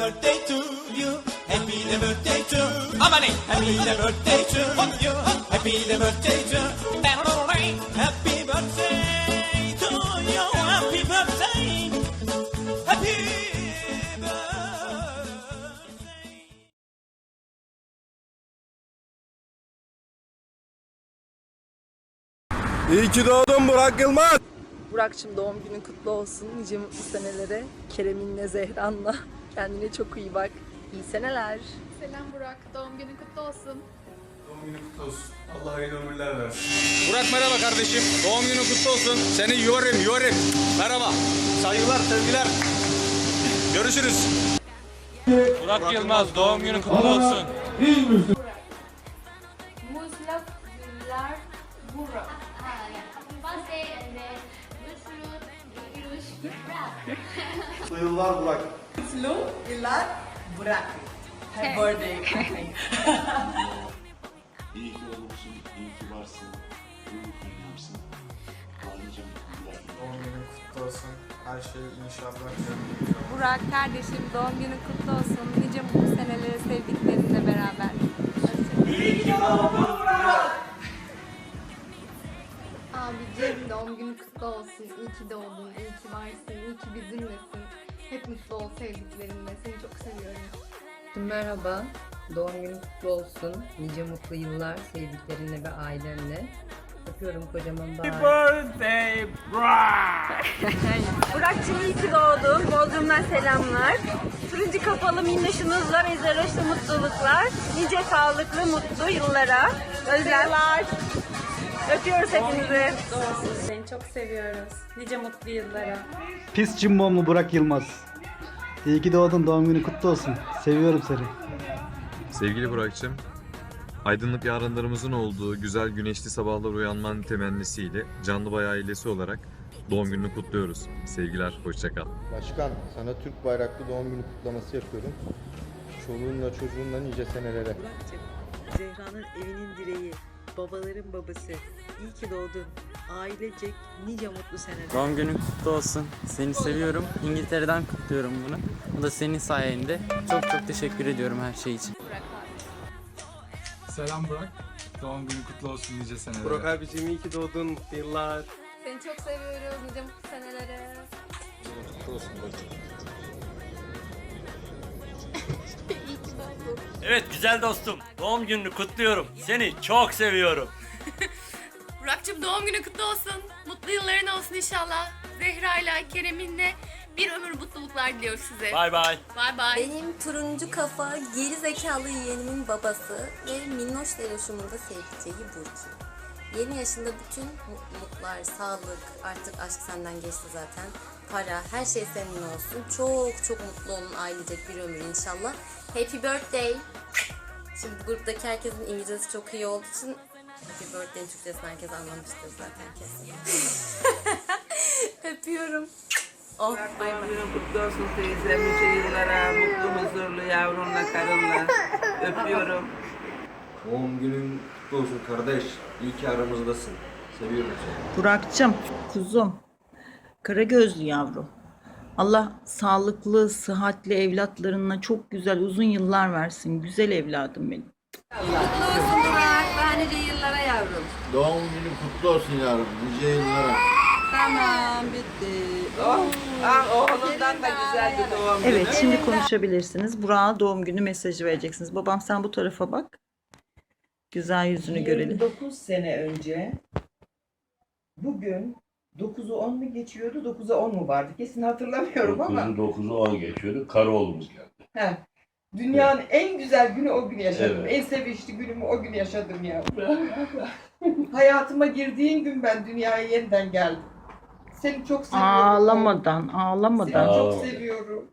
Birthday to you. Happy the birthday to Amani. Happy the birthday to you. Happy the birthday to Happy birthday to you. Happy birthday. Happy birthday. İyi ki doğdun Burak Yılmaz. Burak'cığım doğum günün kutlu olsun. Nice mutlu senelere. Kerem'inle Zehran'la. Kendine çok iyi bak. İyi seneler. Selam Burak, doğum günün kutlu olsun. Doğum günü kutlu olsun. Allah hayırlı ömürler versin. Burak merhaba kardeşim. Doğum günün kutlu olsun. Seni yorim yorim. Merhaba. Saygılar, sevgiler. Görüşürüz. Burak Yılmaz doğum günün kutlu olsun. Muslak Güller Burak. Gülüş. Yıllar Burak. Yıllar Burak. Happy birthday. İyi ki olmuşsun, iyi ki varsın, iyi ki. Ayrıca mutluluklar. Doğum günün kutlu olsun. Her şey inşallah. Burak kardeşim doğum günün kutlu olsun. Nice mutlu seneleri sevdiklerinle beraber. Abicim doğum günün kutlu olsun. İyi ki doğdun, iyi ki varsın, iyi ki bizimlesin. Hep mutlu ol sevdiklerinle. Seni çok seviyorum. Merhaba, doğum günün kutlu olsun. Nice mutlu yıllar sevdiklerinle ve ailenle. Öpüyorum kocaman bağır. Burak'cığım iyi ki doğdun. Bodrum'dan selamlar. Turuncu kapalı minnoşunuzla ve zeroşlu mutluluklar. Nice sağlıklı mutlu yıllara. Özlemler. Öpüyoruz hepinizi. Seni çok seviyoruz. Nice mutlu yıllara. Pis cimbomlu Burak Yılmaz. İyi ki doğdun doğum günü kutlu olsun. Seviyorum seni. Sevgili Burak'cığım, aydınlık yarınlarımızın olduğu güzel güneşli sabahlar uyanman temennisiyle Canlıbay ailesi olarak doğum gününü kutluyoruz. Sevgiler, hoşça kal. Başkan, sana Türk bayraklı doğum günü kutlaması yapıyorum. Çoluğunla çocuğunla nice senelere. Zehra'nın evinin direği. Babaların babası. İyi ki doğdun. Ailecek nice mutlu seneler. Doğum günün kutlu olsun. Seni seviyorum. İngiltere'den kutluyorum bunu. Bu da senin sayende. Çok çok teşekkür ediyorum her şey için. Selam Burak. Doğum günü kutlu olsun nice senelere. Burak abicim iyi ki doğdun. Mutlu yıllar. Seni çok seviyoruz. Nice mutlu senelere. Evet güzel dostum. Doğum gününü kutluyorum. Seni çok seviyorum. Burak'cığım doğum günün kutlu olsun. Mutlu yılların olsun inşallah. Zehra ile Kerem'inle bir ömür mutluluklar diliyoruz size. Bay bay. Bay bay. Benim turuncu kafa geri zekalı yeğenimin babası ve minnoş deroşumun da sevdiceği Burki. Yeni yaşında bütün mutluluklar, sağlık, artık aşk senden geçti zaten. Para, her şey senin olsun. Çok çok mutlu olun ailecek bir ömür inşallah. Happy birthday. Şimdi bu gruptaki herkesin İngilizcesi çok iyi olduğu için Happy birthday Türkçesini herkes anlamıştır zaten kesin. Öpüyorum. Oh, bay bay. Kutlu olsun teyze. Nice yıllara. Mutlu huzurlu yavrunla karınla. Öpüyorum. Doğum günün kutlu olsun kardeş. İyi ki aramızdasın. Seviyorum seni. Burak'cığım, kuzum. Kara gözlü yavrum. Allah sağlıklı, sıhhatli evlatlarına çok güzel uzun yıllar versin. Güzel evladım benim. Mutlu olsun Burak. Daha nice yıllara yavrum. Doğum günün kutlu olsun yavrum, nice yıllara. Tamam bitti. Oh, ah, oğlundan da güzel bir doğum günü. Evet, şimdi konuşabilirsiniz. Burak'a doğum günü mesajı vereceksiniz. Babam sen bu tarafa bak. Güzel yüzünü görelim. 9 sene önce bugün 9'u 10 mu geçiyordu, 9'a 10 mu vardı? Kesin hatırlamıyorum ama 9'u 10 geçiyordu, Karaoğlumuz geldi. heh, dünyanın en güzel günü o gün yaşadım. Evet. En sevinçli günümü o gün yaşadım ya. Hayatıma girdiğin gün ben dünyaya yeniden geldim. Seni çok seviyorum. Ağlamadan, ağlamadan. Seni çok Ağlama. seviyorum.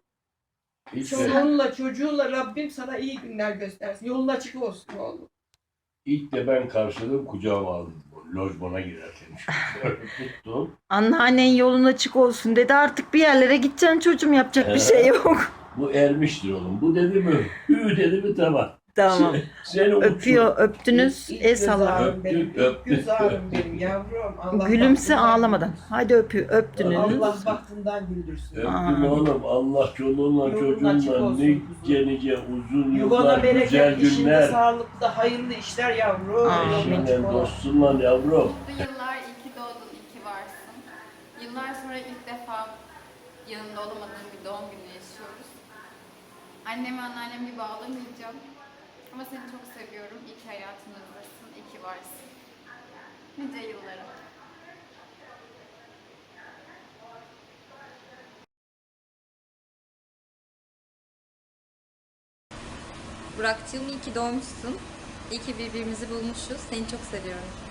Çoluğunla çocuğunla Rabbim sana iyi günler göstersin. Yolun açık olsun oğlum. İlk de ben karşıladım kucağıma aldım. Lojmana girerken. Tuttum. Anneannen yolun açık olsun dedi. Artık bir yerlere gideceksin çocuğum yapacak bir şey yok. Bu ermiştir oğlum. Bu dedi mi? Hü dedi mi tamam. Tamam. Seni Öpüyor, öptünüz. El göz salla. ağrım benim. Öptük, öptük. Göz ağrım benim yavrum. Allah Gülümse bahtından ağlamadan. Hadi öpü, öptünüz. Allah bahtından güldürsün. Öptüm oğlum. Allah çoluğunla Yolun açık çocuğunla olsun nice nice uzun Yuvana yıllar, güzel bereket, işinde günler. sağlıklı, hayırlı işler yavrum. Yolun açık Eşinle, olsun. dostunla yavrum. Mutlu yıllar, iyi ki doğdun, iyi ki varsın. Yıllar sonra ilk defa yanında olamadığım bir doğum günü yaşıyoruz. Anneme anneannemi bir bağlamayacağım. Ama seni çok seviyorum. İyi ki hayatımızdasın, iyi ki varsın. Nice yıllara. Burak'cığım iyi ki doğmuşsun. İyi ki birbirimizi bulmuşuz. Seni çok seviyorum.